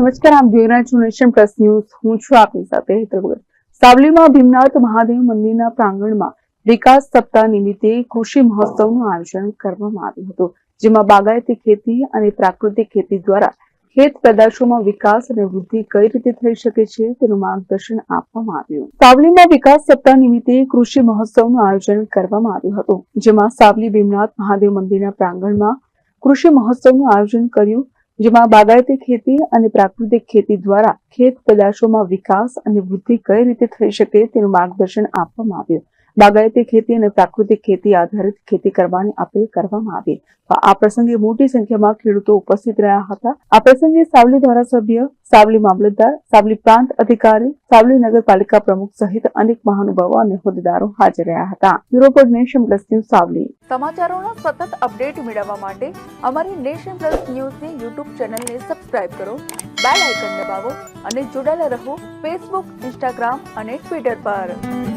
નમસ્કાર આપ જોઈ રહ્યા છો નેશન પ્લસ ન્યૂઝ. હું છું આપની સાથે હેતલ સાવલીમાં ભીમનાથ મહાદેવ મંદિરના પ્રાંગણમાં વિકાસ સપ્તાહ નિમિત્તે કૃષિ મહોત્સવનું આયોજન કરવામાં આવ્યું હતું, જેમાં બાગાયતી ખેતી અને પ્રાકૃતિક ખેતી દ્વારા ખેત પેદાશોમાં વિકાસ અને વૃદ્ધિ કઈ રીતે થઈ શકે છે તેનું માર્ગદર્શન આપવામાં આવ્યું. સાવલીમાં વિકાસ સપ્તાહ નિમિત્તે કૃષિ મહોત્સવનું આયોજન કરવામાં આવ્યું હતું, જેમાં સાવલી ભીમનાથ મહાદેવ મંદિરના પ્રાંગણમાં કૃષિ મહોત્સવનું આયોજન કર્યું જેમાં બાગાયતી ખેતી અને પ્રાકૃતિક ખેતી દ્વારા ખેત પેદાશોમાં વિકાસ અને વૃદ્ધિ કઈ રીતે થઈ શકે તેનું માર્ગદર્શન આપવામાં આવ્યું. બાગાયતી ખેતી અને પ્રાકૃતિક ખેતી આધારિત ખેતી કરવાની અપીલ કરવામાં આવી. આ પ્રસંગે મોટી સંખ્યામાં ખેડૂતો ઉપસ્થિત રહ્યા હતા. આ પ્રસંગે સાવલી ધારાસભ્ય, સાવલી મામલતદાર, સાવલી પ્રાંત અધિકારી, સાવલી નગરપાલિકા પ્રમુખ સહિત અનેક મહાનુભાવો અને હોદ્દેદારો હાજર રહ્યા હતા. બ્યુરો પર નેશન પ્લસ ન્યૂઝ સાવલી. સમાચારોના સતત અપડેટ મેળવવા માટે અમારી નેશન પ્લસ ન્યૂઝની યુટ્યુબ ચેનલને સબસ્ક્રાઇબ કરો, બેલ આઇકન દબાવો અને જોડાયેલા રહો ફેસબુક, ઇન્સ્ટાગ્રામ અને ટ્વિટર પર.